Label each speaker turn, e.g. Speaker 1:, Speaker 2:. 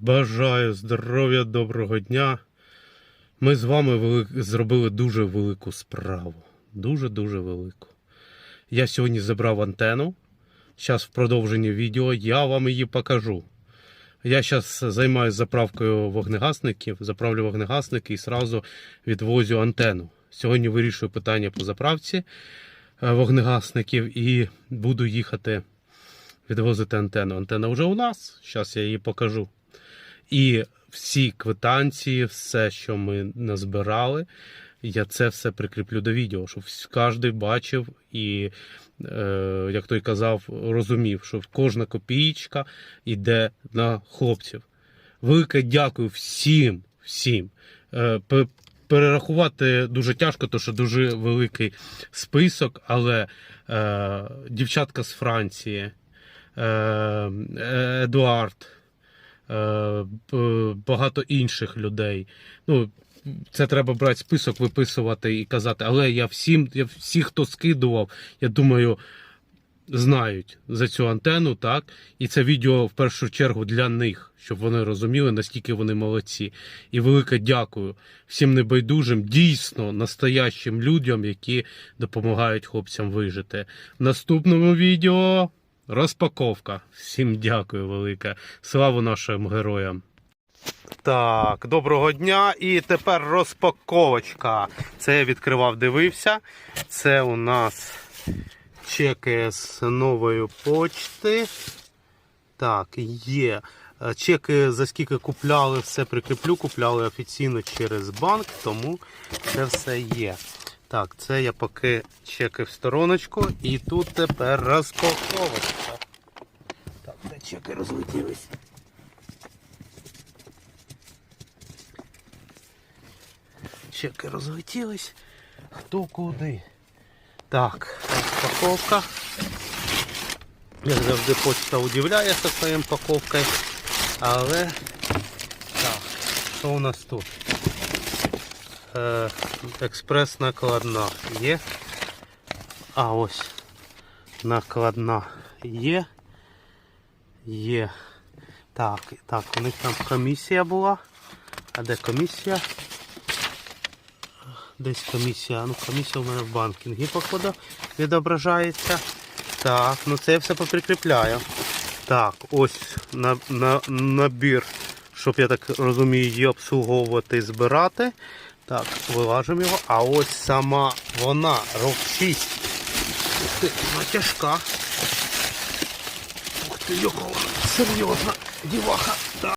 Speaker 1: Бажаю здоров'я, доброго дня. Ми з вами вели- зробили дуже велику справу. Дуже-дуже велику. Я сьогодні забрав антенну. Зараз в продовженні відео я вам її покажу. Я зараз займаюся заправкою вогнегасників, заправлю вогнегасники і сразу відвозю антенну. Сьогодні вирішую питання по заправці е, вогнегасників і буду їхати відвозити антенну. Антенна вже у нас. Зараз я її покажу. І всі квитанції, все, що ми назбирали, я це все прикріплю до відео, щоб кожен бачив і, е, як той казав, розумів, що кожна копійка йде на хлопців. Велике дякую всім, всім. Е, Перерахувати дуже тяжко, тому що дуже великий список, але е, дівчатка з Франції, е, Едуард, багато інших людей. Ну, це треба брати список, виписувати і казати. Але я всім, я всі, хто скидував, я думаю, знають за цю антенну, так? І це відео в першу чергу для них, щоб вони розуміли, наскільки вони молодці. І велике дякую всім небайдужим, дійсно настоящим людям, які допомагають хлопцям вижити. В наступному відео розпаковка. Всім дякую велике. Слава нашим героям. Так, доброго дня. І тепер розпаковочка. Це я відкривав, дивився. Це у нас чеки з нової почти. Так, є. Е, Чеки за скільки купляли, все прикріплю, купляли офіційно через банк, тому це все є. Так, це я поки чеки в стороночку. І тут тепер розпаковочка. Так, де чеки розлетілись. Чеки розлетілись. Хто куди? Так, розпаковка. Як завжди почта удивляє зі своїм паковкою. Але так, що у нас тут? Е, експрес накладна є. А ось накладна є. Є. Так, так, у них там комісія була. А де комісія? Десь комісія. Ну, комісія у мене в банкінгі, походу, відображається. Так, ну це я все поприкріпляю. Так, ось на, на, набір, щоб я так розумію, її обслуговувати і збирати. Так, вилажимо його. А ось сама вона, рок 6. Ух ти, вона тяжка. Ух ти, яка вона серйозна діваха.